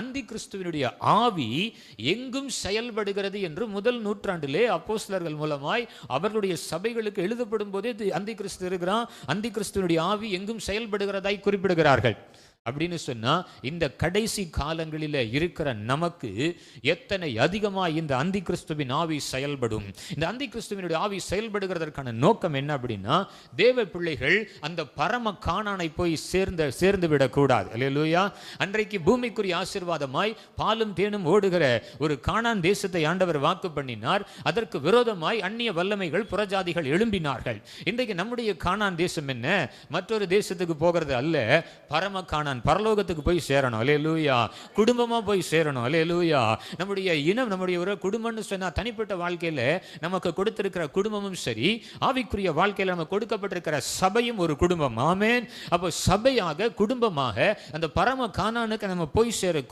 அந்தி கிறிஸ்துவனுடைய ஆவி எங்கும் செயல்படுகிறது என்று முதல் நூற்றாண்டிலே அப்போஸ்லர்கள் மூலமாய் அவர்களுடைய சபைகளுக்கு எழுதப்படும் போதே அந்தி கிறிஸ்து இருக்கிறான் அந்தி கிறிஸ்துவனுடைய ஆவி எங்கும் செயல்படுகிறதாய் குறிப்பிடுகிறார்கள். அப்படின்னு சொன்னா இந்த கடைசி காலங்களில் இருக்கிற நமக்கு எத்தனை அதிகமாக இந்த அந்தி கிறிஸ்துவின் ஆவி செயல்படும்? இந்த அந்தி கிறிஸ்துவினுடைய ஆவி செயல்படுகிறதற்கான நோக்கம் என்ன அப்படின்னா தேவ பிள்ளைகள் அந்த பரம காணானை போய் சேர்ந்த சேர்ந்து விடக்கூடாது. அல்லேலூயா. அன்றைக்கு பூமிக்குரிய ஆசீர்வாதமாய் பாலும் தேனும் ஓடுகிற ஒரு காணான் தேசத்தை ஆண்டவர் வாக்கு பண்ணினார். அதற்கு விரோதமாய் அந்நிய வல்லமைகள் புறஜாதிகள் எழும்பினார்கள். இன்றைக்கு நம்முடைய காணான் தேசம் என்ன? மற்றொரு தேசத்துக்கு போகிறது அல்ல பரம காணான் பரலோகத்துக்கு போய் சேரணும். அலே லூயா குடும்பமா போய் சேரணும். அலே லூயா நம்முடைய இனம் நம்முடைய ஒரு குடும்பம்னு சொன்னா தனிப்பட்ட வாழ்க்கையில நமக்கு கொடுத்திருக்கிற குடும்பமும் சரி ஆவிக்குரிய வாழ்க்கையில நமக்கு கொடுக்கப்பட்டிருக்கிற சபையும் ஒரு குடும்பம். ஆமேன். அப்போ சபையாக குடும்பமாக அந்த பரம காணானுக்கு நம்ம போய் சேர